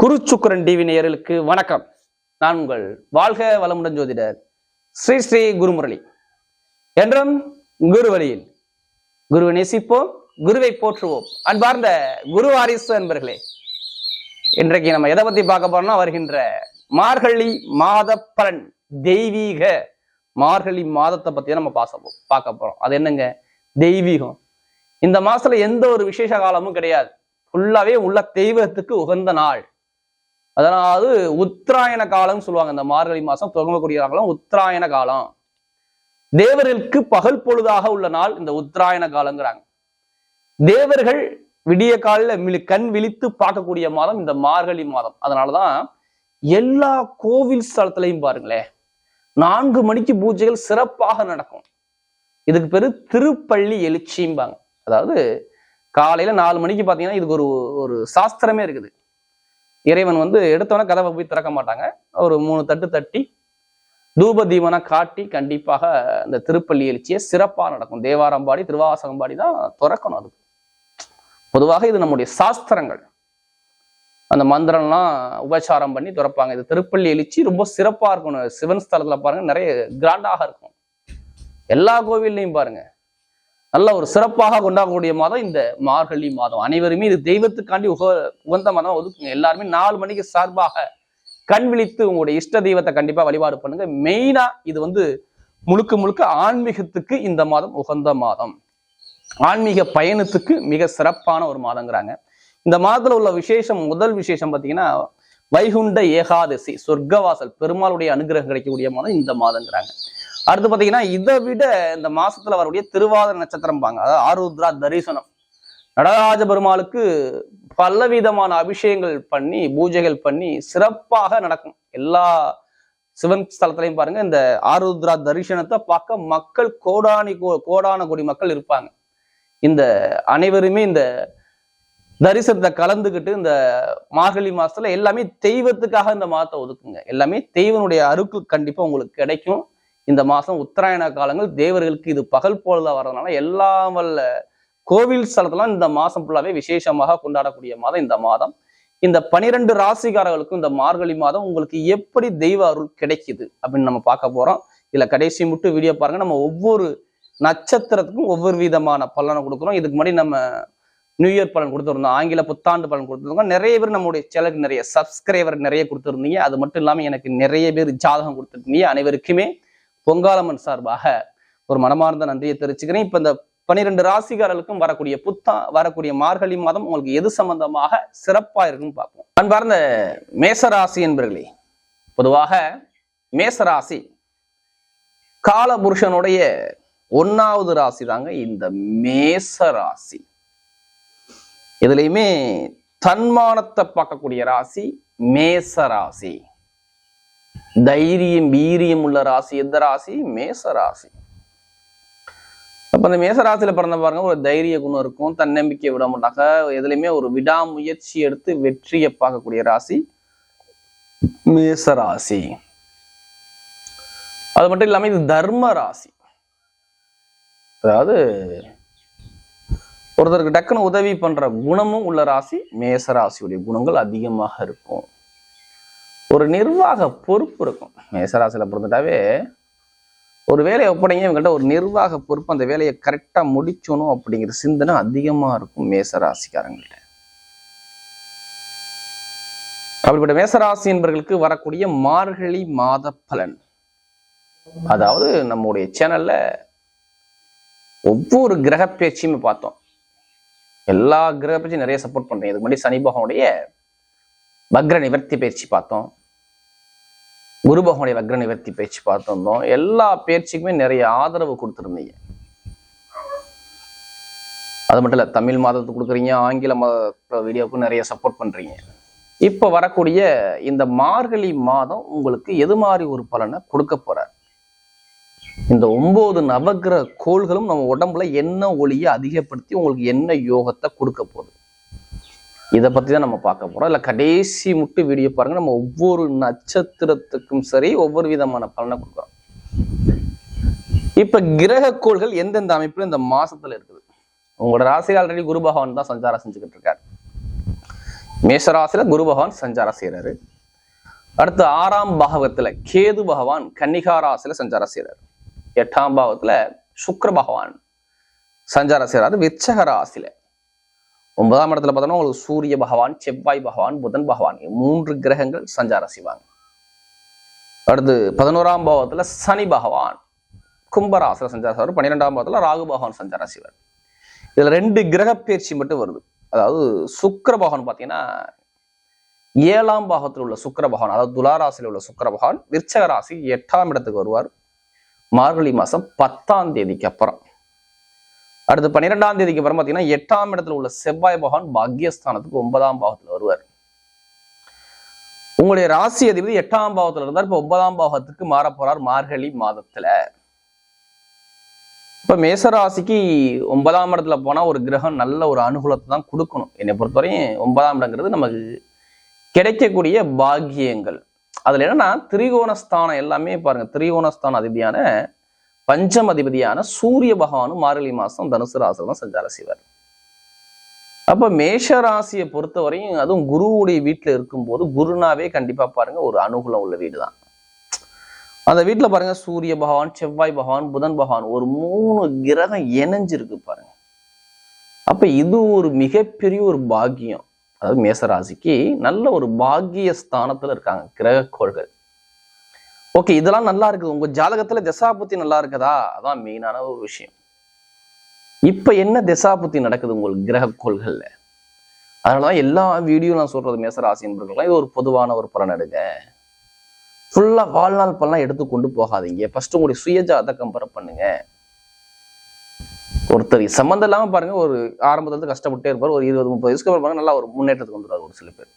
குருச்சுக்கரன் TV நேயர்களுக்கு வணக்கம். நான் உங்கள் வாழ்க வளமுடன் ஜோதிடர் ஸ்ரீ ஸ்ரீ குருமுரளி. என்றும் குரு வழியில் குருவை நேசிப்போம் குருவை போற்றுவோம். அன்பார்ந்த குரு வாரிசு அன்பர்களே இன்றைக்கு நம்ம எதை பத்தி பார்க்க போறோம்னா வருகின்ற மார்கழி மாத பலன் தெய்வீக மார்கழி மாதத்தை பத்தி நம்ம பாச பார்க்க போறோம். அது என்னங்க? தெய்வீகம். இந்த மாசத்துல எந்த ஒரு விசேஷ காலமும் கிடையாது. ஃபுல்லாவே உள்ள தெய்வத்துக்கு உகந்த நாள். அதாவது உத்தராயண காலம்னு சொல்லுவாங்க. இந்த மார்கழி மாசம் துவங்கக்கூடிய காலம் உத்தராயண காலம். தேவர்களுக்கு பகல் பொழுதாக உள்ள நாள் இந்த உத்தராயண காலங்கிறாங்க. தேவர்கள் விடிய காலில் கண் விழித்து பார்க்கக்கூடிய மாதம் இந்த மார்கழி மாதம். அதனாலதான் எல்லா கோவில் ஸ்தலத்திலையும் பாருங்களேன் நான்கு மணிக்கு பூஜைகள் சிறப்பாக நடக்கும். இதுக்கு பேரு திருப்பள்ளி எழுச்சிம்பாங்க. அதாவது காலையில நாலு மணிக்கு பாத்தீங்கன்னா இதுக்கு ஒரு ஒரு சாஸ்திரமே இருக்குது. இறைவன் வந்து எடுத்தவன கதவை போய் திறக்க மாட்டாங்க. ஒரு மூணு தட்டு தட்டி தூப தீபனை காட்டி கண்டிப்பாக இந்த திருப்பள்ளி எழுச்சியை சிறப்பாக நடக்கும். தேவாரம்பாடி திருவாசகம்பாடி தான் திறக்கணும் அது. பொதுவாக இது நம்முடைய சாஸ்திரங்கள். அந்த மந்திரம்லாம் உபச்சாரம் பண்ணி திறப்பாங்க. இது திருப்பள்ளி எழுச்சி ரொம்ப சிறப்பா இருக்கணும். சிவன் ஸ்தலத்துல பாருங்க நிறைய கிராண்டாக இருக்கும். எல்லா கோவில்லையும் பாருங்க. நல்ல ஒரு சிறப்பாக கொண்டாடக்கூடிய மாதம் இந்த மார்கழி மாதம். அனைவருமே இது தெய்வத்துக்காண்டி உக உகந்த மாதம் ஒதுக்குங்க. எல்லாருமே நாலு மணிக்கு சார்பாக கண் விழித்து உங்களுடைய இஷ்ட தெய்வத்தை கண்டிப்பா வழிபாடு பண்ணுங்க. மெயினா இது வந்து முழுக்க முழுக்க ஆன்மீகத்துக்கு இந்த மாதம் உகந்த மாதம். ஆன்மீக பயணத்துக்கு மிக சிறப்பான ஒரு மாதங்கிறாங்க. இந்த மாதத்துல உள்ள விசேஷம் முதல் விசேஷம் பார்த்தீங்கன்னா வைகுண்ட ஏகாதசி சொர்க்கவாசல் பெருமாளுடைய அனுகிரகம் கிடைக்கக்கூடிய மாதம் இந்த மாதங்கிறாங்க. அடுத்து பார்த்தீங்கன்னா இதை விட இந்த மாசத்துல வரக்கூடிய திருவாதிர நட்சத்திரம் பாங்க அதாவது ஆருத்ரா தரிசனம். நடராஜ பெருமாளுக்கு பலவிதமான அபிஷேகங்கள் பண்ணி பூஜைகள் பண்ணி சிறப்பாக நடக்கும். எல்லா சிவன் ஸ்தலத்திலையும் பாருங்க இந்த ஆருத்ரா தரிசனத்தை பார்க்க மக்கள் கோடானி கோ- கோடான கோடி மக்கள் இருப்பாங்க. இந்த அனைவருமே இந்த தரிசனத்தை கலந்துக்கிட்டு இந்த மார்கழி மாசத்துல எல்லாமே தெய்வத்துக்காக இந்த மாதத்தை ஒதுக்குங்க. எல்லாமே தெய்வனுடைய அருள் கண்டிப்பா உங்களுக்கு கிடைக்கும். இந்த மாதம் உத்தராயண காலங்கள் தேவர்களுக்கு இது பகல் போலதாக வர்றதுனால எல்லா வல்ல கோவில் ஸ்தலத்தெல்லாம் இந்த மாதம் ஃபுல்லாகவே விசேஷமாக கொண்டாடக்கூடிய மாதம் இந்த மாதம். இந்த பனிரெண்டு ராசிக்காரர்களுக்கும் இந்த மார்கழி மாதம் உங்களுக்கு எப்படி தெய்வ அருள் கிடைக்குது அப்படின்னு நம்ம பார்க்க போகிறோம் இதில் கடைசி மட்டும் வீடியோ பாருங்க. நம்ம ஒவ்வொரு நட்சத்திரத்துக்கும் ஒவ்வொரு விதமான பலனை கொடுக்குறோம். இதுக்கு முன்னாடி நம்ம நியூ இயர் பலன் கொடுத்துருந்தோம். ஆங்கில புத்தாண்டு பலன் கொடுத்துருந்தோம். நிறைய பேர் நம்மளுடைய சேனலுக்கு நிறைய சப்ஸ்கிரைபர் நிறைய கொடுத்துருந்தீங்க. அது மட்டும் இல்லாமல் எனக்கு நிறைய பேர் ஜாதகம் கொடுத்துருந்தீங்க அனைவருக்குமே பொங்காலம்மன் சார்பாக ஒரு மனமார்ந்த நன்றியை தெரிவிச்சுக்கிறேன். இப்போ இந்த பன்னிரெண்டு ராசிகாரர்களுக்கும் வரக்கூடிய புத்தா வரக்கூடிய மார்கழி மாதம் உங்களுக்கு எது சம்பந்தமாக சிறப்பா இருக்குன்னு பார்ப்போம். அன்பார்ந்த மேசராசி என்பர்களே பொதுவாக மேசராசி காலபுருஷனுடைய ஒன்னாவது ராசி தாங்க இந்த மேச ராசி இதுலயுமே தன்மானத்தை பார்க்கக்கூடிய ராசி மேச ராசி தைரியம் வீரியம் உள்ள ராசி எந்த ராசி? மேச ராசி. அப்ப அந்த மேச ராசியில பிறந்த பாருங்க ஒரு தைரிய குணம் இருக்கும் தன்னம்பிக்கை விட மாட்டாங்க. எதுலையுமே ஒரு விடாமுயற்சி எடுத்து வெற்றியை பார்க்கக்கூடிய ராசி மேச ராசி. அது மட்டும் இல்லாம இது தர்ம ராசி. அதாவது ஒருத்தருக்கு டக்குன்னு உதவி பண்ற குணமும் உள்ள ராசி மேச ராசியுடைய குணங்கள் அதிகமாக இருக்கும். ஒரு நிர்வாக பொறுப்பு இருக்கும். மேசராசியில பிறந்துட்டாவே ஒரு வேலையை ஒப்படைங்க இவங்கள்ட்ட ஒரு நிர்வாக பொறுப்பு அந்த வேலையை கரெக்டா முடிச்சணும் அப்படிங்கிற சிந்தனை அதிகமா இருக்கும் மேசராசிக்காரங்கள்ட்ட. அப்படிப்பட்ட மேசராசி என்பவர்களுக்கு வரக்கூடிய மார்கழி மாத பலன். அதாவது நம்முடைய சேனல்ல ஒவ்வொரு கிரக பேச்சையுமே பார்த்தோம். எல்லா கிரக பேச்சும் நிறைய சப்போர்ட் பண்றேன். இதுக்கு முன்னாடி சனி பகவனுடைய வக்ர நிவர்த்தி பயிற்சி பார்த்தோம். குரு பகவானுடைய வக்ர நிவர்த்தி பயிற்சி பார்த்திருந்தோம் எல்லா பயிற்சிக்குமே நிறைய ஆதரவு கொடுத்துருந்தீங்க. அது மட்டும் இல்லை தமிழ் மாதத்துக்கு கொடுக்குறீங்க ஆங்கில மாத வீடியோவுக்கும் நிறைய சப்போர்ட் பண்றீங்க. இப்போ வரக்கூடிய இந்த மார்கழி மாதம் உங்களுக்கு எது மாதிரி ஒரு பலனை கொடுக்க போகிறார் இந்த ஒன்பது நவக்கிரக கோள்களும் நம்ம உடம்புல என்ன ஒளியை அதிகப்படுத்தி உங்களுக்கு என்ன யோகத்தை கொடுக்க போகுது? இதை பற்றி தான் நம்ம பார்க்க போறோம். இல்ல கடைசி முட்டு வீடியோ பாருங்க. நம்ம ஒவ்வொரு நட்சத்திரத்துக்கும் சரி ஒவ்வொரு விதமான பலனை கொடுக்குறோம். இப்ப கிரக கோள்கள் எந்தெந்த அமைப்பில் இந்த மாசத்துல இருக்குது? உங்களோட ராசி ஆல்ரெடி குரு பகவான் தான் சஞ்சாரம் செஞ்சுக்கிட்டு இருக்காரு. மேஷராசியில குரு பகவான் சஞ்சாரம் செய்கிறாரு அடுத்து ஆறாம் பாகத்துல கேது பகவான் கன்னிகா ராசியில சஞ்சாரம் செய்யறாரு எட்டாம் பாகத்தில் சுக்கர பகவான் சஞ்சாரம் செய்கிறாரு விச்சக ராசியில் ஒன்பதாம் இடத்துல பார்த்தோம்னா உங்களுக்கு சூரிய பகவான் செவ்வாய் பகவான் புதன் பகவான் மூன்று கிரகங்கள் சஞ்சாரம் செய்வாங்க. அடுத்து பதினோராம் பாவத்துல சனி பகவான் கும்பராசில சஞ்சாரம் செய்வார். பன்னிரெண்டாம் பாவத்துல ராகு பகவான் சஞ்சாரம் செய்வார். இதுல ரெண்டு கிரக பயிற்சி மட்டும் வருது. அதாவது சுக்கர பகவான் பார்த்தீங்கன்னா ஏழாம் பாகத்தில் உள்ள சுக்கர பகவான் அதாவது துலாராசியில் உள்ள சுக்கர பகவான் விருச்சக ராசி எட்டாம் இடத்துக்கு வருவார். மார்கழி மாசம் பத்தாம் தேதிக்கு அப்புறம். அடுத்து பன்னிரெண்டாம் தேதிக்கு அப்புறம் பார்த்தீங்கன்னா எட்டாம் இடத்துல உள்ள செவ்வாய் பகவான் பாக்யஸ்தானத்துக்கு ஒன்பதாம் பாகத்தில் வருவார். உங்களுடைய ராசி அதிபதி எட்டாம் பாவத்துல இருந்தார். இப்போ ஒன்பதாம் பாவத்துக்கு மாற போறார் மார்கழி மாதத்துல. இப்போ மேசராசிக்கு ஒன்பதாம் இடத்துல போனால் ஒரு கிரகம் நல்ல ஒரு அனுகூலத்தை தான் கொடுக்கணும். என்னை பொறுத்தவரையும் ஒன்பதாம் இடங்கிறது நமக்கு கிடைக்கக்கூடிய பாக்கியங்கள். அதில் என்னன்னா திரிகோணஸ்தானம் எல்லாமே பாருங்க திரிகோணஸ்தான அதிபதியான பஞ்சம் அதிபதியான சூரிய பகவானும் மார்கழி மாசம் தனுசு ராசியில் தான் சஞ்சாரம் செய்வார். அப்ப மேஷ ராசியை பொறுத்தவரையும் அதுவும் குருவுடைய வீட்டுல இருக்கும்போது குருனாவே கண்டிப்பா பாருங்க ஒரு அனுகூலம் உள்ள வீடு தான். அந்த வீட்டுல பாருங்க சூரிய பகவான் செவ்வாய் பகவான் புதன் பகவான் ஒரு மூணு கிரகம் இணைஞ்சிருக்கு பாருங்க. அப்ப இது ஒரு மிகப்பெரிய ஒரு பாக்கியம். அதாவது மேசராசிக்கு நல்ல ஒரு பாக்கிய ஸ்தானத்துல இருக்காங்க கிரக கோள்கள். ஓகே இதெல்லாம் நல்லா இருக்குது. உங்க ஜாதகத்துல தசாபுத்தி நல்லா இருக்குதா? அதான் மெயினான ஒரு விஷயம். இப்ப என்ன தசாபுத்தி நடக்குது உங்களுக்கு கிரக கோள்கள்ல? அதனாலதான் எல்லா வீடியோ நான் சொல்றது மேசராசி என்பவர்கள்லாம் இது ஒரு பொதுவான ஒரு பலன் எடுங்க. ஃபுல்லா வாழ்நாள் பலனா எடுத்து கொண்டு போகாதீங்க. ஃபர்ஸ்ட் உங்களுடைய சுயஜாத கம்பேர் பண்ணுங்க. ஒருத்தர் சம்மந்தம் இல்லாம பாருங்க ஒரு ஆரம்பத்துல கஷ்டப்பட்டே இருப்பார். ஒரு இருபது முப்பது வயசுக்கு அப்புறம் பாருங்க நல்லா ஒரு முன்னேற்றத்துக்கு வந்துடுவார் ஒரு சில பேர்.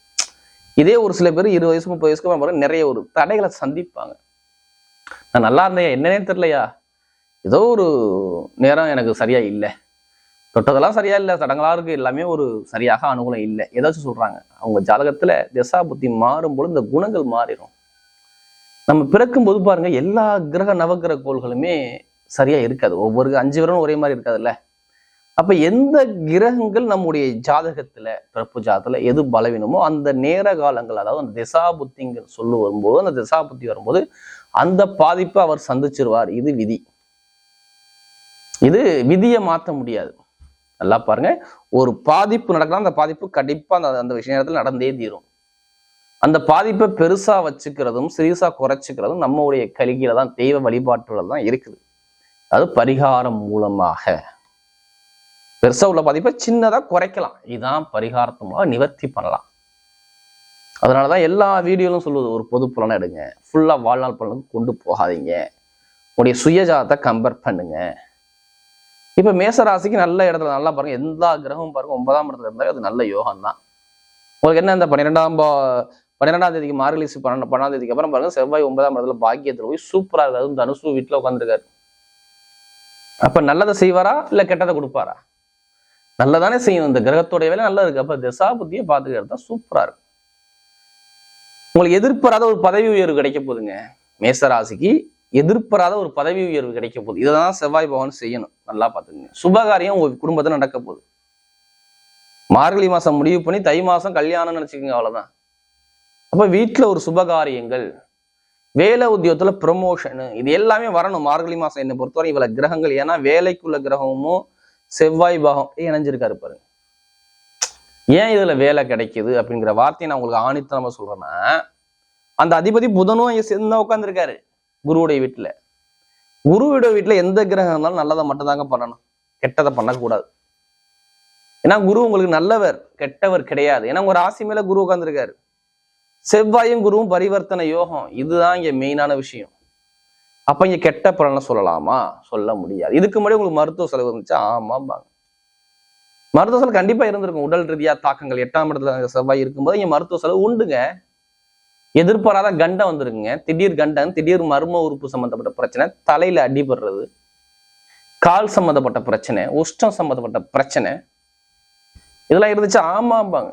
இதே ஒரு சில பேர் இருபது வயசு முப்பது வயசுக்கு அப்புறம் பாருங்க நிறைய ஒரு தடைகளை சந்திப்பாங்க. நான் நல்லா இருந்தேன் என்னன்னே தெரிலையா ஏதோ ஒரு நேரம் எனக்கு சரியா இல்லை. தொட்டதெல்லாம் சரியா இல்லை தடங்களாக இருக்குது எல்லாமே ஒரு சரியாக அனுகூலம் இல்லை. ஏதாச்சும் சொல்கிறாங்க அவங்க ஜாதகத்தில் திசா புத்தி மாறும்போது இந்த குணங்கள் மாறிடும். நம்ம பிறக்கும் போது பாருங்க எல்லா கிரக நவகிரக கோள்களுமே சரியா இருக்காது. ஒவ்வொரு அஞ்சு விரலும் ஒரே மாதிரி இருக்காதுல்ல? அப்போ எந்த கிரகங்கள் நம்முடைய ஜாதகத்துல பிறப்பு ஜாதகத்தில் எது பலவீனமோ அந்த நேர காலங்கள் அதாவது அந்த திசா புத்திங்க சொல்லு வரும்போது அந்த திசா புத்தி வரும்போது அந்த பாதிப்பை அவர் சந்திச்சிருவார். இது விதி. இது விதியை மாற்ற முடியாது. நல்லா பாருங்க. ஒரு பாதிப்பு நடக்கலாம் அந்த பாதிப்பு கண்டிப்பா அந்த அந்த விஷய நேரத்தில் நடந்தே தீரும். அந்த பாதிப்பை பெருசா வச்சுக்கிறதும் சிறிசா குறைச்சிக்கிறதும் நம்மளுடைய கலிகையில் தான் தெய்வ வழிபாட்டுல தான் இருக்குது. அது பரிகாரம் மூலமாக. பெருசாக உள்ள பாதிப்பை சின்னதாக குறைக்கலாம். இதுதான் பரிகாரத்தமாக நிவர்த்தி பண்ணலாம். அதனாலதான் எல்லா வீடியோலும் சொல்லுவது ஒரு பொது பலனை எடுங்க. ஃபுல்லா வாழ்நாள் பலனுக்கு கொண்டு போகாதீங்க. உங்களுடைய சுயஜாதத்தை கம்பேர் பண்ணுங்க. இப்போ மேசராசிக்கு நல்ல இடத்துல நல்லா பாருங்க. எந்த கிரகமும் பாருங்க. ஒன்பதாம் இடத்துல இருந்தாலே அது நல்ல யோகம் தான் உங்களுக்கு என்ன இந்த பன்னிரெண்டாம் பா பன்னிரெண்டாம் தேதிக்கு மார்கழி பன்னெண்டு பன்னெண்டாம் தேதிக்கு அப்புறம் பாருங்க செவ்வாய் ஒன்பதாம் இடத்துல பாக்கியத்தில் போய் சூப்பராக இருக்காது தனுசு வீட்டில் உட்காந்துருக்காரு அப்போ நல்லதை செய்வாரா? இல்லை கெட்டதை கொடுப்பாரா? நல்லதானே செய்யணும் இந்த கிரகத்தோடைய வேலை நல்லா இருக்கு. அப்போ திசா புத்தியை பார்த்துக்கிறது தான் சூப்பரா இருக்கு உங்களுக்கு எதிர்பாராத ஒரு பதவி உயர்வு கிடைக்க போகுதுங்க. மேசராசிக்கு எதிர்பாராத ஒரு பதவி உயர்வு கிடைக்க போகுது. இதை தான் செவ்வாய் பவன் செய்யணும். நல்லா பார்த்துக்கங்க. சுபகாரியம் உங்க குடும்பத்தில் நடக்க போகுது. மார்கழி மாதம் முடிவு பண்ணி தை மாதம் கல்யாணம்னு நினச்சிக்கோங்க அவ்வளவுதான். அப்போ வீட்டில் ஒரு சுபகாரியங்கள் வேலை உத்தியோகத்தில் ப்ரமோஷனு இது எல்லாமே வரணும். மார்கழி மாதம் என்னை பொறுத்தவரை இவ்வளோ கிரகங்கள். ஏன்னா வேலைக்குள்ள கிரகமும் செவ்வாய் பாகம் இணைஞ்சிருக்காரு பாருங்க. ஏன் இதுல வேலை கிடைக்குது அப்படிங்கிற வார்த்தையை நான் உங்களுக்கு ஆணித்தனமா சொல்றேன்னா அந்த அதிபதி புதனும் இங்க சேர்ந்து உட்காந்துருக்காரு குருவுடைய வீட்டுல. குருவிட வீட்டுல எந்த கிரகம் இருந்தாலும் நல்லதை மட்டும்தாங்க பண்ணணும். கெட்டதை பண்ணக்கூடாது. ஏன்னா குரு உங்களுக்கு நல்லவர் கெட்டவர் கிடையாது. ஏன்னா உங்க ராசி மேல குரு உட்காந்துருக்காரு செவ்வாயும் குருவும் பரிவர்த்தனை யோகம் இதுதான் இங்க மெயினான விஷயம். அப்போ இங்கே கெட்ட பலனை சொல்லலாமா? சொல்ல முடியாது. இதுக்கு முன்னாடி உங்களுக்கு மருத்துவ செலவு இருந்துச்சா? ஆமாம்பாங்க. மருத்துவ செலவு கண்டிப்பா இருந்திருக்கும். உடல் ரீதியாக தாக்கங்கள் எட்டாம் இடத்துல செவ்வாய் இருக்கும்போது இங்கே மருத்துவ செலவு உண்டுங்க. எதிர்பாராத கண்டம் வந்துருக்குங்க. திடீர் கண்டம் திடீர் மர்ம உறுப்பு சம்மந்தப்பட்ட பிரச்சனை தலையில அடிபடுறது கால் சம்மந்தப்பட்ட பிரச்சனை உஷ்டம் சம்மந்தப்பட்ட பிரச்சனை. இதெல்லாம் இருந்துச்சு? ஆமாம்பாங்க.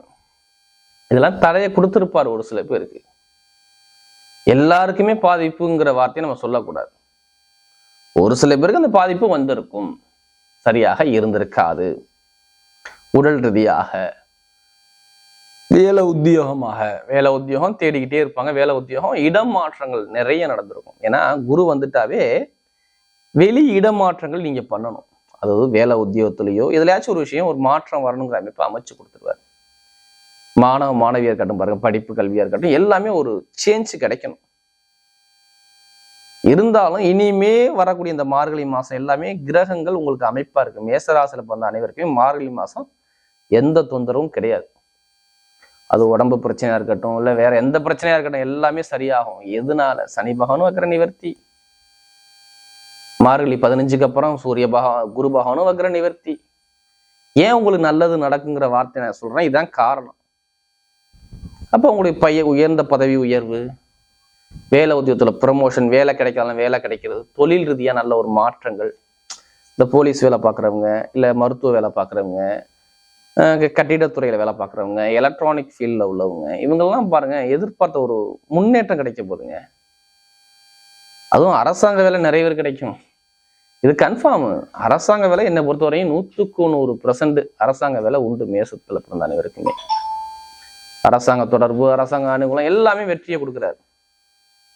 இதெல்லாம் தலையை கொடுத்துருப்பார் ஒரு சில பேருக்கு. எல்லாருக்குமே பாதிப்புங்கிற வார்த்தையை நம்ம சொல்லக்கூடாது. ஒரு சில பேருக்கு அந்த பாதிப்பு வந்திருக்கும். சரியாக இருந்திருக்காது. உடல் ரீதியாக வேலை உத்தியோகமாக வேலை உத்தியோகம் தேடிக்கிட்டே இருப்பாங்க. வேலை உத்தியோகம் இடம் மாற்றங்கள் நிறைய நடந்திருக்கும். ஏன்னா குரு வந்துட்டாவே வெளி இடமாற்றங்கள் நீங்க பண்ணணும். அதாவது வேலை உத்தியோகத்திலேயோ எதுலையாச்சும் ஒரு விஷயம் ஒரு மாற்றம் வரணுங்கிற அமைப்பு அமைச்சு கொடுத்துருவாரு. மாணவ மாணவியா இருக்கட்டும் பாருங்க படிப்பு கல்வியா இருக்கட்டும் எல்லாமே ஒரு சேஞ்ச் கிடைக்கணும். இருந்தாலும் இனிமே வரக்கூடிய இந்த மார்கழி மாசம் எல்லாமே கிரகங்கள் உங்களுக்கு அமைப்பா இருக்கு மேசராசியில் பிறந்த அனைவருக்குமே மார்கழி மாசம் எந்த தொந்தரவும் கிடையாது. அது உடம்பு பிரச்சனையா இருக்கட்டும் இல்ல வேற எந்த பிரச்சனையா இருக்கட்டும் எல்லாமே சரியாகும். எதனால? சனி பகவானும் வக்கர நிவர்த்தி. மார்கழி பதினஞ்சுக்கு அப்புறம் சூரிய பகவான் குரு பகவானும் வக்கர நிவர்த்தி. ஏன் உங்களுக்கு நல்லது நடக்குங்கிற வார்த்தை நான் சொல்றேன். இதுதான் காரணம். அப்போ உங்களுடைய பைய உயர்ந்த பதவி உயர்வு வேலை உத்தியோகத்துல ப்ரமோஷன் வேலை கிடைக்காதான் வேலை கிடைக்கிறது தொழில் ரீதியாக நல்ல ஒரு மாற்றங்கள். இந்த போலீஸ் வேலை பார்க்குறவங்க இல்லை மருத்துவ வேலை பார்க்குறவங்க கட்டிடத்துறையில் வேலை பார்க்குறவங்க எலக்ட்ரானிக் ஃபீல்டில் உள்ளவங்க இவங்கெல்லாம் பாருங்கள் எதிர்பார்த்த ஒரு முன்னேற்றம் கிடைக்க போதுங்க அதுவும் அரசாங்க வேலை நிறைய பேர் கிடைக்கும். இது கன்ஃபார்ம் அரசாங்க வேலை என்னை பொறுத்தவரையும் நூற்றுக்கு நூறு பர்சன்ட் அரசாங்க வேலை உண்டு மேசத்தில் பிறந்த அனைவருக்குமே. அரசாங்க தொடர்பு அரசாங்க அனுகூலம் எல்லாமே வெற்றியை கொடுக்குறாரு.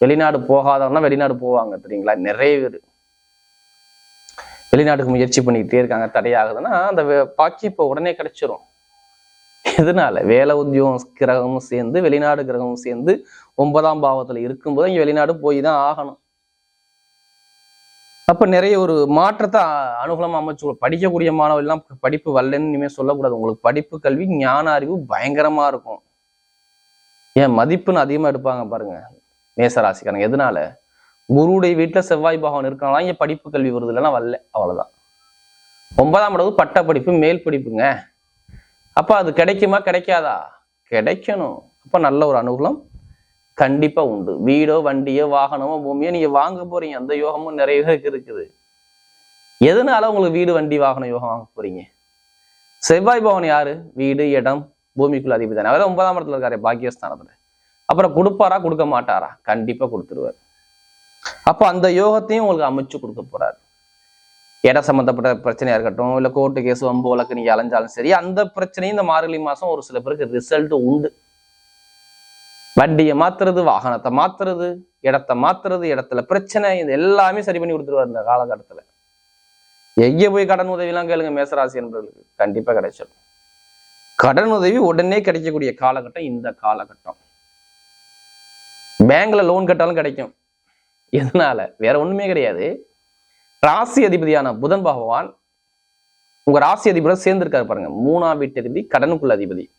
வெளிநாடு போகாதவங்கலாம் வெளிநாடு போவாங்க தெரியுங்களா? நிறைய பேர். வெளிநாட்டுக்கு முயற்சி பண்ணிக்கிட்டே இருக்காங்க தடையாகுதுன்னா அந்த பாக்கி இப்போ உடனே கிடைச்சிரும். எதனால? வேலை உத்தியோகம் கிரகமும் சேர்ந்து வெளிநாடு கிரகமும் சேர்ந்து ஒன்பதாம் பாவத்துல இருக்கும்போது இங்கே வெளிநாடு போய் தான் ஆகணும். அப்ப நிறைய ஒரு மாற்றத்தை அனுகூலமாக அமைச்சு படிக்கக்கூடிய மாணவர்கள் எல்லாம் படிப்பு வரலன்னு இனிமேல் சொல்லக்கூடாது. உங்களுக்கு படிப்பு கல்வி ஞான அறிவு பயங்கரமா இருக்கும். ஏன் மதிப்புன்னு அதிகமாக எடுப்பாங்க பாருங்க. மேசராசிக்காரங்க. எதனால? குருவுடைய வீட்டில் செவ்வாய் பகவான் இருக்கனால இங்கே படிப்பு கல்வி வருது இல்லைன்னா வரல. அவ்வளோதான் ஒன்பதாம் இடவு பட்ட படிப்பு மேல் படிப்புங்க. அப்போ அது கிடைக்குமா? கிடைக்காதா? கிடைக்கணும். அப்போ நல்ல ஒரு அனுகூலம் கண்டிப்பாக உண்டு. வீடோ வண்டியோ வாகனமோ பூமியோ நீங்கள் வாங்க போறீங்க. அந்த யோகமும் நிறைய பேருக்கு இருக்குது. எதனால உங்களுக்கு வீடு வண்டி வாகன யோகம் வாங்க போறீங்க? செவ்வாய் பவன் யாரு? வீடு இடம் பூமிக்குள்ள அதிபதி தானே அவர் ஒன்பதாம் இடத்துல இருக்காரு பாக்கியஸ்தானத்துல. அப்புறம் கொடுப்பாரா கொடுக்க மாட்டாரா? கண்டிப்பா கொடுத்துருவார். அப்போ அந்த யோகத்தையும் உங்களுக்கு அமைச்சு கொடுக்க போறாரு. இடம் சம்பந்தப்பட்ட பிரச்சனையா இருக்கட்டும் இல்லை கோர்ட்டு கேஸ் வம்பு வழக்கு நீங்க அலைஞ்சாலும் சரி அந்த பிரச்சனையும் இந்த மார்கழி மாசம் ஒரு சில பேருக்கு ரிசல்ட் உண்டு. வண்டியை மாத்துறது வாகனத்தை மாத்துறது இடத்த மாத்துறது இடத்துல பிரச்சனை இது எல்லாமே சரி பண்ணி கொடுத்துருவாரு இந்த காலகட்டத்துல. எங்கே போய் கடன் உதவிலாம் கேளுங்க மேசராசி என்பவர்களுக்கு கண்டிப்பா கிடைச்சிடும் கடன் உதவி உடனே கிடைக்கக்கூடிய காலகட்டம் இந்த காலகட்டம். பேங்க்ல லோன் கட்டாலும் கிடைக்கும். எதனால? வேற ஒண்ணுமே கிடையாது. ராசி அதிபதியான புதன் பகவான் உங்க ராசி அதிபதியோட சேர்ந்திருக்காரு பாருங்க. மூணாம் வீட்டு அதிபதி கடனுக்குள்ள அதிபதி.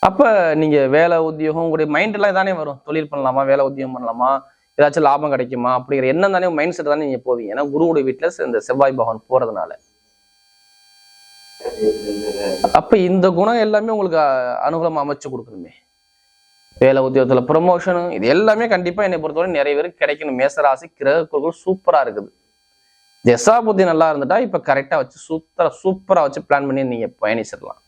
அப்ப நீங்க வேலை உத்தியோகம் உங்களுடைய மைண்ட் எல்லாம் தானே வரும். தொழில் பண்ணலாமா வேலை உத்தியோகம் பண்ணலாமா ஏதாச்சும் லாபம் கிடைக்குமா அப்படிங்கிற எண்ணம் தானே மைண்ட் செட் தானே நீங்க போவீங்க. ஏன்னா குருவோட வீட்டுல இந்த செவ்வாய் பகவான் போறதுனால. அப்ப இந்த குணம் எல்லாமே உங்களுக்கு அனுகூலமா அமைச்சு கொடுக்கணுமே. வேலை உத்தியோகத்துல ப்ரொமோஷனு இது எல்லாமே கண்டிப்பா என்னை பொறுத்தவரை நிறைய பேருக்கு கிடைக்கணும். மேசராசி கிரகக்குழுக்கள் சூப்பரா இருக்குது. தசா புத்தி நல்லா இருந்துட்டா இப்ப கரெக்டா வச்சு சூப்பரா சூப்பரா வச்சு பிளான் பண்ணி நீங்க பயணிச்சிடலாம்.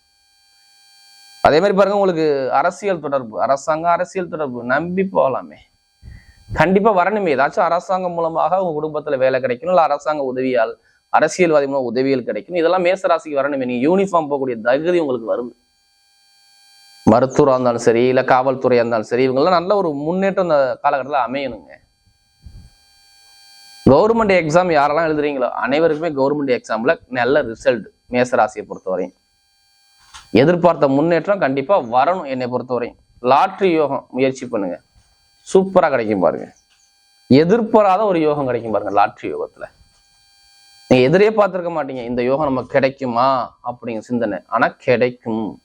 அதே மாதிரி பாருங்க உங்களுக்கு அரசியல் தொடர்பு அரசாங்கம் அரசியல் தொடர்பு நம்பி போகலாமே. கண்டிப்பா வரணுமே. ஏதாச்சும் அரசாங்கம் மூலமாக உங்க குடும்பத்துல வேலை கிடைக்கணும் இல்ல அரசாங்க உதவியால் அரசியல்வாதி மூலம் உதவிகள் கிடைக்கும். இதெல்லாம் மேசராசிக்கு வரணும். நீங்கள் யூனிஃபார்ம் போகக்கூடிய தகுதி உங்களுக்கு வருது மருத்துவராக இருந்தாலும் சரி இல்ல காவல்துறையா இருந்தாலும் சரி இவங்கெல்லாம் நல்ல ஒரு முன்னேற்றம் இந்த காலகட்டத்தில் அமையணுங்க. கவர்மெண்ட் எக்ஸாம் யாரெல்லாம் எழுதுறீங்களோ அனைவருக்குமே கவர்மெண்ட் எக்ஸாம்ல நல்ல ரிசல்ட் மேசராசியை பொறுத்தவரையும். எதிர்பார்த்த முன்னேற்றம் கண்டிப்பா வரணும் என்னை பொறுத்தவரையும். லாட்ரி யோகம் முயற்சி பண்ணுங்க. சூப்பரா கிடைக்கும் பாருங்க. எதிர்பாராத ஒரு யோகம் கிடைக்கும் பாருங்க லாட்ரி யோகத்துல. நீங்க எதிரே பார்த்திருக்க மாட்டீங்க. இந்த யோகம் நமக்கு கிடைக்குமா? அப்படிங்கிற சிந்தனை. ஆனா கிடைக்கும்.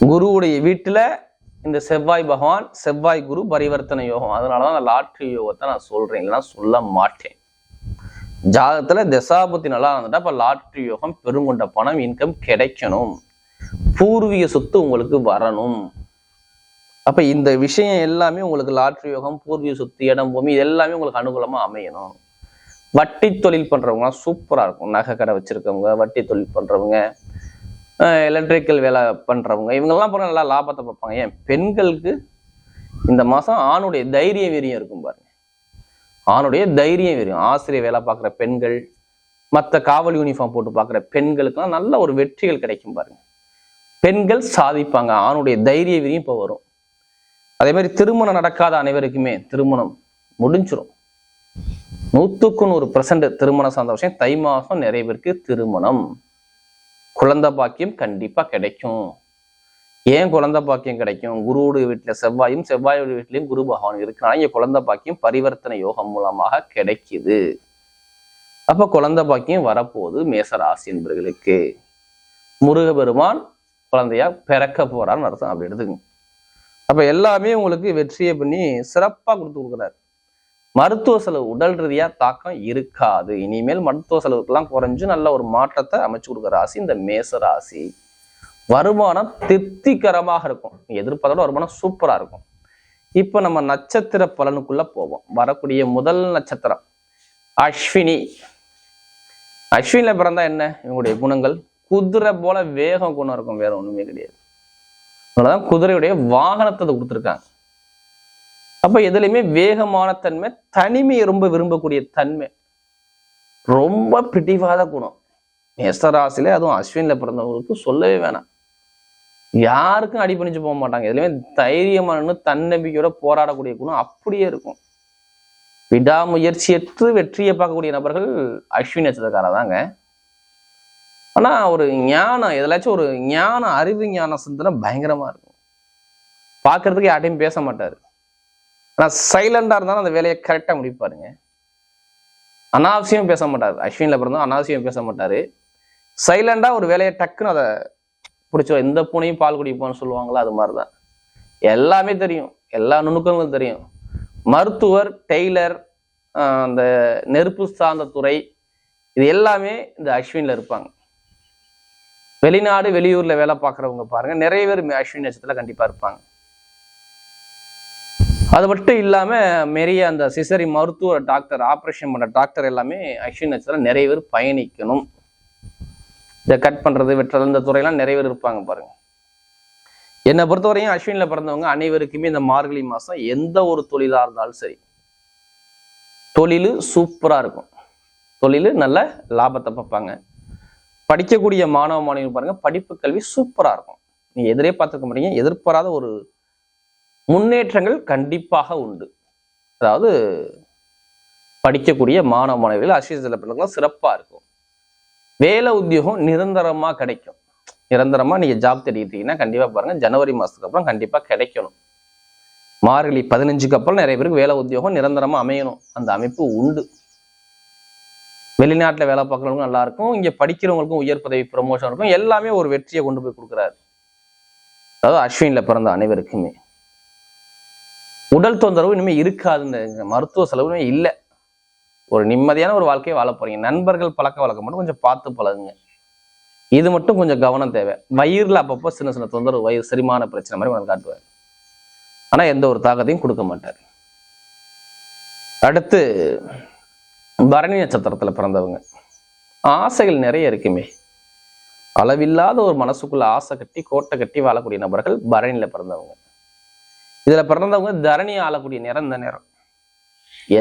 குருவுடைய வீட்டுல இந்த செவ்வாய் பகவான் செவ்வாய் குரு பரிவர்த்தனை யோகம். அதனாலதான் அந்த லாட்ரி யோகத்தை நான் சொல்றேன். இல்லைன்னா சொல்ல மாட்டேன். ஜாதகத்துல தசாபுத்தி நல்லா இருந்துட்டா அப்ப லாட்ரி யோகம் பெருங்கொண்ட பணம் இன்கம் கிடைக்கணும். பூர்வீக சொத்து உங்களுக்கு வரணும். அப்ப இந்த விஷயம் எல்லாமே உங்களுக்கு லாட்ரி யோகம் பூர்வீக சொத்து இடம் பூமி இது எல்லாமே உங்களுக்கு அனுகூலமா அமையணும். வட்டி தொழில் பண்றவங்க சூப்பரா இருக்கும். நகை கடை வச்சிருக்கவங்க வட்டி தொழில் பண்றவங்க எலக்ட்ரிக்கல் வேலை பண்றவங்க இவங்கெல்லாம் போனால் நல்லா லாபத்தை பார்ப்பாங்க. ஏன்? பெண்களுக்கு இந்த மாசம் ஆணுடைய தைரிய வீரியம் இருக்கும் பாருங்க. ஆணுடைய தைரியம் வீரியம். ஆசிரியர் வேலை பார்க்குற பெண்கள் மற்ற காவல் யூனிஃபார்ம் போட்டு பார்க்குற பெண்களுக்கெல்லாம் நல்ல ஒரு வெற்றிகள் கிடைக்கும் பாருங்க. பெண்கள் சாதிப்பாங்க. ஆணுடைய தைரிய வீரியம் இப்போ வரும். அதே மாதிரி திருமணம் நடக்காத அனைவருக்குமே திருமணம் முடிஞ்சிடும் நூத்துக்கு நூறு பர்சன்ட் திருமணம் சார்ந்த விஷயம். தை மாசம் நிறைய பேருக்கு திருமணம். குழந்தை பாக்கியம் கண்டிப்பா கிடைக்கும். ஏன் குழந்தை பாக்கியம் கிடைக்கும்? குருவோட வீட்டுல செவ்வாயும் செவ்வாயோட வீட்லயும் குரு பகவான் இருக்கிறாங்க இங்க குழந்தை பாக்கியம் பரிவர்த்தனை யோகம் மூலமாக கிடைக்குது. அப்ப குழந்தை பாக்கியம் வரப்போகுது மேசராசி என்பர்களுக்கு. என்பவர்களுக்கு முருகபெருமான் குழந்தையா பிறக்க போறான்னு அர்த்தம் அப்படி எடுத்துக்கங்க. அப்ப எல்லாமே உங்களுக்கு வெற்றியை பண்ணி சிறப்பா கொடுத்து கொடுக்குறாரு. மருத்துவ செலவு உடல் ரீதியாக தாக்கம் இருக்காது. இனிமேல் மருத்துவ செலவுக்கெல்லாம் குறைஞ்சு நல்ல ஒரு மாற்றத்தை அமைச்சு கொடுக்குற ராசி இந்த மேச ராசி. வருமானம் திருப்திகரமாக இருக்கும். எதிர்பார்த்தோட வருமானம் சூப்பராக இருக்கும். இப்போ நம்ம நட்சத்திர பலனுக்குள்ளே போவோம். வரக்கூடிய முதல் நட்சத்திரம் அஸ்வினி. அஸ்வினில் பிறந்தா என்ன? இவங்களுடைய குணங்கள் குதிரை போல வேகம் குணம் இருக்கும் வேற ஒன்றுமே கிடையாது. அதனால தான் குதிரையுடைய வாகனத்தை அதை கொடுத்துருக்காங்க. அப்போ எதுலையுமே வேகமான தன்மை தனிமையை ரொம்ப விரும்பக்கூடிய தன்மை. ரொம்ப பிடிவாத குணம். மேசராசில அதுவும் அஸ்வின்ல பிறந்தவங்களுக்கு சொல்லவே வேணாம். யாருக்கும் அடிபணிச்சு போக மாட்டாங்க. எதுலையுமே தைரியமான தன்னம்பிக்கையோட போராடக்கூடிய குணம் அப்படியே இருக்கும். விடாமுயற்சியற்று வெற்றியை பார்க்கக்கூடிய நபர்கள் அஸ்வின் நட்சத்திரக்காரா தாங்க ஆனா ஒரு ஞானம் எதுலாச்சும் ஒரு ஞான அறிவு ஞான சிந்தனை பயங்கரமா இருக்கும். பார்க்கறதுக்கு யார்ட்டையும் பேச மாட்டாரு. ஆனால் சைலண்டாக இருந்தாலும் அந்த வேலையை கரெக்டாக முடிப்பாருங்க. அனாவசியம் பேச மாட்டார் அஸ்வின்ல பிறந்தும் அனாவசியம் பேச மாட்டார் சைலண்டாக ஒரு வேலையை டக்குன்னு அதை பிடிச்சோ எந்த பூனையும் பால் குடிப்போம்னு சொல்லுவாங்களோ அது மாதிரி தான் எல்லாமே தெரியும். எல்லா நுணுக்கங்களும் தெரியும். மருத்துவர் டெய்லர் அந்த நெருப்பு சார்ந்த துறை இது எல்லாமே இந்த அஸ்வினில் இருப்பாங்க. வெளிநாடு வெளியூரில் வேலை பார்க்குறவங்க பாருங்கள் நிறைய பேர் அஸ்வின் நட்சத்திரத்தில் கண்டிப்பாக இருப்பாங்க. அது மட்டும் இல்லாமல் மெரிய அந்த சிசரி மருத்துவ டாக்டர் ஆப்ரேஷன் பண்ண டாக்டர் எல்லாமே அஸ்வின் நட்சத்திரம் நிறைய பேர் பயணிக்கணும். இதை கட் பண்ணுறது வெட்டுறது இந்த துறையெல்லாம் நிறைய பேர் இருப்பாங்க பாருங்கள் என்னை பொறுத்தவரையும் அஸ்வினில் பிறந்தவங்க அனைவருக்குமே இந்த மார்கழி மாதம் எந்த ஒரு தொழிலாக இருந்தாலும் சரி தொழில் சூப்பராக இருக்கும். தொழில் நல்ல லாபத்தை பார்ப்பாங்க. படிக்கக்கூடிய மாணவ மாணவிகள் பாருங்கள் படிப்பு கல்வி சூப்பராக இருக்கும். நீங்கள் எதிரே பார்த்துக்க முடியுங்க எதிர்பாராத ஒரு முன்னேற்றங்கள் கண்டிப்பாக உண்டு. அதாவது படிக்கக்கூடிய மாணவ மாணவிகள் அஸ்வினத்தில் பிள்ளைங்களும் சிறப்பாக இருக்கும். வேலை உத்தியோகம் நிரந்தரமாக கிடைக்கும். நிரந்தரமாக நீங்கள் ஜாப் தேடிட்டீங்கன்னா கண்டிப்பாக பாருங்கள் ஜனவரி மாதத்துக்கு அப்புறம் கண்டிப்பாக கிடைக்கணும். மார்கழி பதினஞ்சுக்கு அப்புறம் நிறைய பேருக்கு வேலை உத்தியோகம் நிரந்தரமாக அமையணும். அந்த அமைப்பு உண்டு. வெளிநாட்டில் வேலை பார்க்குறவங்களுக்கும் நல்லா இருக்கும். இங்கே படிக்கிறவங்களுக்கும் உயர் பதவி ப்ரொமோஷன் இருக்கும். எல்லாமே ஒரு வெற்றியை கொண்டு போய் கொடுக்குறாரு. அதாவது அஸ்வினில் பிறந்த அனைவருக்குமே. உடல் தொந்தரவு இனிமே இருக்காது இந்த மருத்துவ செலவுமே இல்லை. ஒரு நிம்மதியான ஒரு வாழ்க்கையை வாழ போறீங்க. நண்பர்கள் பழக்க வழக்கம் மட்டும் கொஞ்சம் பார்த்து பழகுங்க. இது மட்டும் கொஞ்சம் கவனம் தேவை. வயிறுல அப்பப்போ சின்ன சின்ன தொந்தரவு வயிறு செரிமான பிரச்சனை மாதிரி உனக்கு காட்டுவார். ஆனா எந்த ஒரு தாக்கத்தையும் கொடுக்க மாட்டார். அடுத்து பரணி நட்சத்திரத்துல பிறந்தவங்க. ஆசைகள் நிறைய இருக்குமே. அளவில்லாத ஒரு மனசுக்குள்ள ஆசை கட்டி கோட்டை கட்டி வாழக்கூடிய நபர்கள் பரணியில பிறந்தவங்க. இதுல பிறந்தவங்க தரணி ஆளக்கூடிய நேரம் இந்த நேரம்.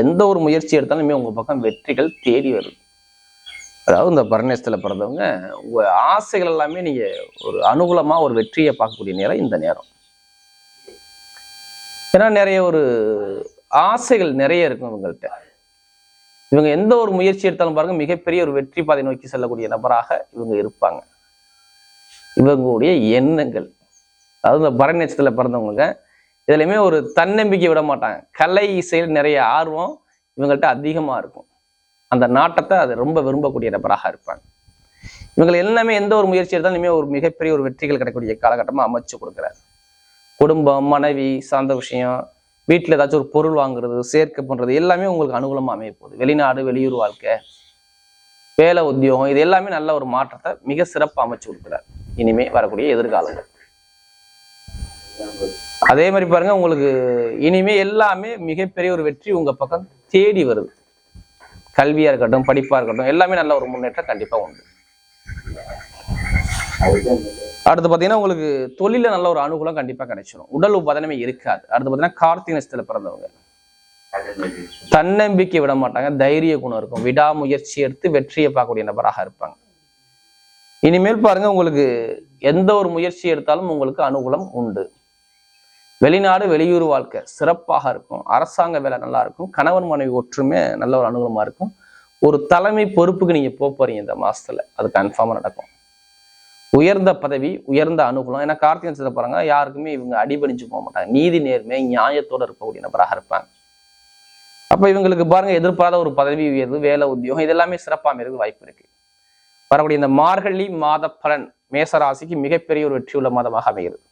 எந்த ஒரு முயற்சி எடுத்தாலுமே உங்க பக்கம் வெற்றிகள் தேடி வருது. அதாவது இந்த பரணேசத்தில் பிறந்தவங்க உங்கள் ஆசைகள் எல்லாமே நீங்க ஒரு அனுகூலமா ஒரு வெற்றியை பார்க்கக்கூடிய நேரம் இந்த நேரம். ஏன்னா நிறைய ஒரு ஆசைகள் நிறைய இருக்கும் இவங்கள்ட்ட. இவங்க எந்த ஒரு முயற்சி எடுத்தாலும் பாருங்க மிகப்பெரிய ஒரு வெற்றி பாதை நோக்கி செல்லக்கூடிய நபராக இவங்க இருப்பாங்க. இவங்களுடைய எண்ணங்கள். அதாவது இந்த பரணேசத்தில் பிறந்தவங்க இதுலையுமே ஒரு தன்னம்பிக்கை விட மாட்டாங்க. கலை இசையில் நிறைய ஆர்வம் இவங்கள்ட்ட அதிகமா இருக்கும். அந்த நாட்டத்தை அது ரொம்ப விரும்பக்கூடிய நபராக இருப்பாங்க. இவங்க எல்லாமே எந்த ஒரு முயற்சி எடுத்தாலும் இனிமேல் ஒரு மிகப்பெரிய ஒரு வெற்றிகள் கிடைக்கக்கூடிய காலகட்டமா அமைச்சு கொடுக்குறாரு. குடும்பம் மனைவி சார்ந்த விஷயம் வீட்டில் ஏதாச்சும் ஒரு பொருள் வாங்குறது சேர்க்கை பண்றது எல்லாமே உங்களுக்கு அனுகூலமா அமைய போகுது. வெளிநாடு வெளியூர் வாழ்க்கை வேலை உத்தியோகம் இது எல்லாமே நல்ல ஒரு மாற்றத்தை மிக சிறப்பாக அமைச்சு கொடுக்குறாரு. இனிமே வரக்கூடிய எதிர்காலங்கள். அதே மாதிரி பாருங்க உங்களுக்கு இனிமே எல்லாமே மிகப்பெரிய ஒரு வெற்றி உங்க பக்கம் தேடி வருது. கல்வியா இருக்கட்டும் படிப்பா இருக்கட்டும் எல்லாமே நல்ல ஒரு முன்னேற்றம் கண்டிப்பா உண்டு. அடுத்து பார்த்தீங்கன்னா உங்களுக்கு தொழில நல்ல ஒரு அனுகூலம் கண்டிப்பாக கிடைச்சிடும் உடல் உபாதனமே இருக்காது. அடுத்து பார்த்தீங்கன்னா கார்த்திகை நட்சத்திரத்துல பிறந்தவங்க. தன்னம்பிக்கை விட மாட்டாங்க. தைரிய குணம் இருக்கும். விடாமுயற்சி எடுத்து வெற்றியை பார்க்கக்கூடிய நபராக இருப்பாங்க. இனிமேல் பாருங்க உங்களுக்கு எந்த ஒரு முயற்சி எடுத்தாலும் உங்களுக்கு அனுகூலம் உண்டு. வெளிநாடு வெளியூர் வாழ்க்கை சிறப்பாக இருக்கும். அரசாங்க வேலை நல்லா இருக்கும். கணவன் மனைவி ஒற்றுமை நல்ல ஒரு அனுகூலமா இருக்கும். ஒரு தலைமை பொறுப்புக்கு நீங்க போக போறீங்க இந்த மாசத்துல. அது கன்ஃபார்மா நடக்கும். உயர்ந்த பதவி உயர்ந்த அனுகூலம். ஏன்னா கார்த்திகை நட்சத்திரம் பாருங்க யாருக்குமே இவங்க அடிபணிஞ்சு போக மாட்டாங்க. நீதி நேர்மை நியாயத்தோட இருக்கக்கூடிய நபராக இருப்பாங்க. அப்ப இவங்களுக்கு பாருங்க எதிர்பாராத ஒரு பதவி உயர்வு வேலை உத்தியோகம் இதெல்லாமே சிறப்பாக அமைகிறது வாய்ப்பு இருக்கு. வரக்கூடிய இந்த மார்கழி மாத பலன் மேசராசிக்கு மிகப்பெரிய ஒரு வெற்றியுள்ள மாதமாக அமைகிறது.